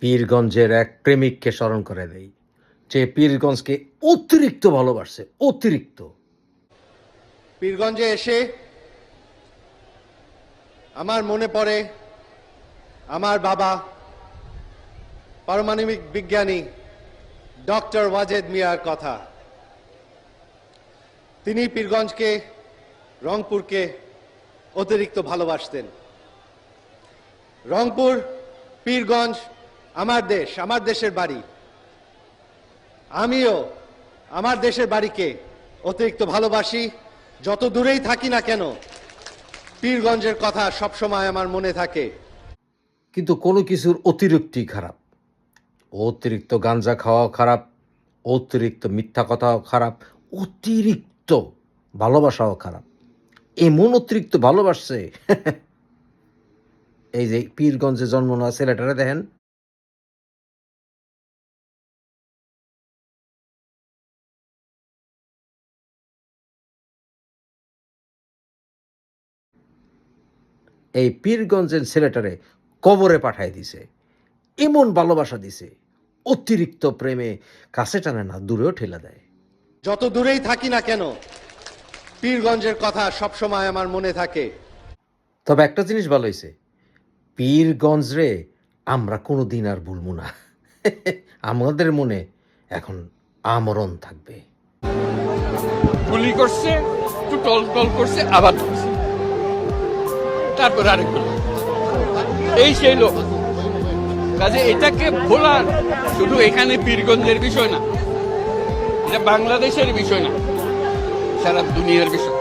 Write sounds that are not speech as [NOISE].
পীরগঞ্জের এক প্রেমিককে স্মরণ করে দেই, যে পীরগঞ্জকে অতিরিক্ত ভালোবাসছে, অতিরিক্ত। পীরগঞ্জে এসে আমার মনে পড়ে, আমার বাবা পারমাণবিক বিজ্ঞানী ডক্টর ওয়াজেদ মিয়ার কথা। তিনি পীরগঞ্জকে, রংপুরকে অতিরিক্ত ভালোবাসতেন। রংপুর, পীরগঞ্জ আমার দেশ, আমার দেশের বাড়ি। আমিও আমার দেশের বাড়িকে অতিরিক্ত ভালোবাসি। যত দূরেই থাকি না কেন, পীরগঞ্জের কথা সবসময় আমার মনে থাকে। কিন্তু কোনো কিছুর অতিরিক্তই খারাপ। অতিরিক্ত গাঞ্জা খাওয়াও খারাপ, অতিরিক্ত মিথ্যা কথাও খারাপ, অতিরিক্ত ভালোবাসাও খারাপ। এমন অতিরিক্ত ভালোবাসছে, [LAUGHS] এই যে পীরগঞ্জে জন্ম নেওয়া ছেলেটারে দেখেন। এই পীরগঞ্জের ছেলেটারে কবরে পাঠায় দিছে। এমন ভালোবাসা দিছে অতিরিক্ত প্রেমে কাছে টানে না দূরেও ঠেলে দেয়। যত দূরেই থাকি না কেন পীরগঞ্জের কথা সবসময় আমার মনে থাকে। তবে একটা জিনিস ভালো হয়েছে পীরগঞ্জ রে আমরা কোনো দিন আর ভুলবো না। আমাদের মনে এখন আমরণ থাকবে। গুলি করছে একটু টল টল করছে আবার তারপর আরেকগুলো এই সেই লোক। কাজে এটাকে ভোলার শুধু এখানে পীরগঞ্জের বিষয় না, এটা বাংলাদেশের বিষয় না, সারা দুনিয়ার বিষয়।